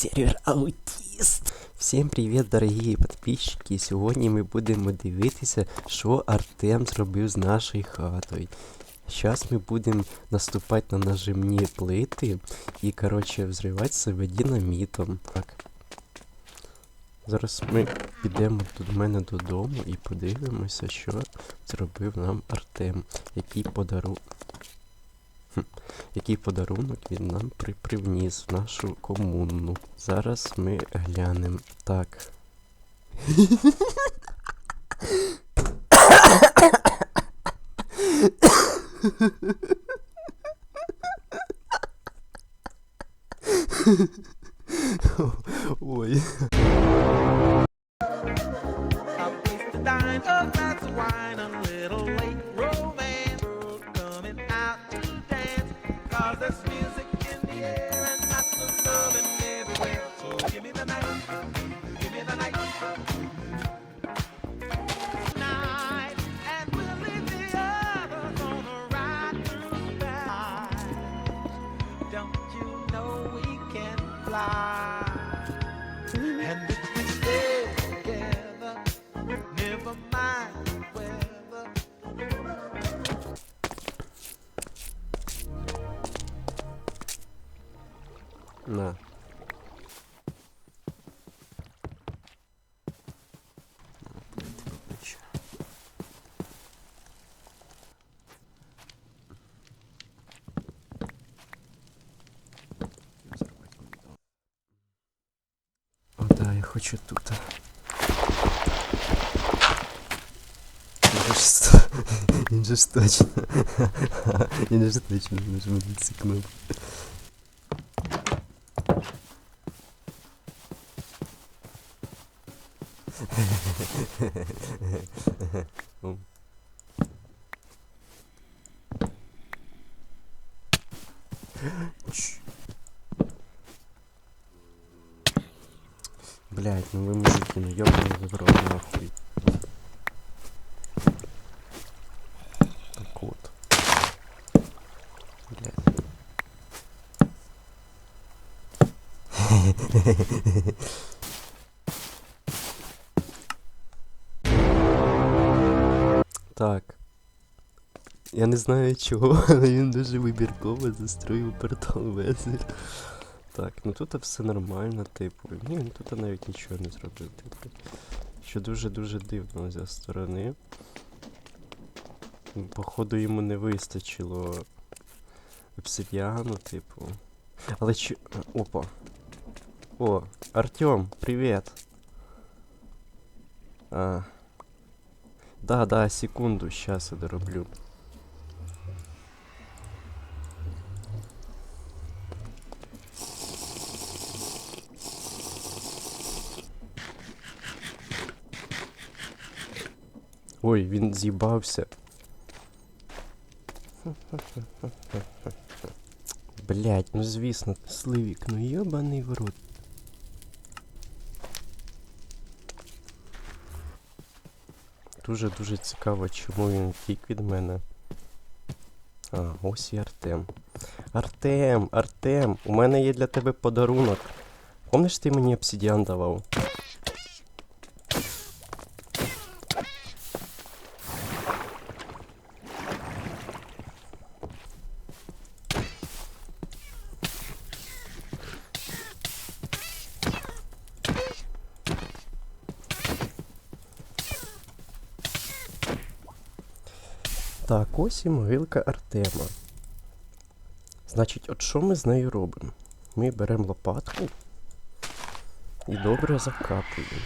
сервер Аутіст. Всім привіт, дорогі підписчики. Сьогодні ми будемо дивитися, що Артем зробив з нашою хатою. Зараз ми будемо наступати на нажимні плити і, коротше, взривати себе динамітом. Так. Зараз ми підемо до мене додому і подивимося, що зробив нам Артем. Який подарунок. Який подарунок він нам при привніс в нашу комуну. Зараз ми глянемо. Так. Ой. Fly? And if we stay together, never mind the weather. На. хочу тут. Він же ж ст- Він же ж точно. Він же точно нажме на ці кнопки. Ом. Чш. Блять, ну вы мужики, ну ёбаный в рот, нахуй. Так вот. Блять. Так. Я не знаю чого, але він дуже вибірково застроїв портал везер. Так, ну тут все нормально, типу. Ні, ну тут навіть нічого не зробив, типу. Що дуже-дуже дивно зі сторони. Походу йому не вистачило обсидіану, типу. Але чи. Опа. О, Артем, привіт. А. Да, да, секунду, сейчас я дороблю. Ой, він з'їбався. Блять, ну звісно, сливік, ну йобаний в рот. Дуже-дуже цікаво, чому він втік від мене. А, ось і Артем. Артем, Артем, у мене є для тебе подарунок. Помниш, ти мені обсидіан давав? Так, ось і могилка Артема. Значить, от що ми з нею робимо? Ми беремо лопатку і добре закапуємо.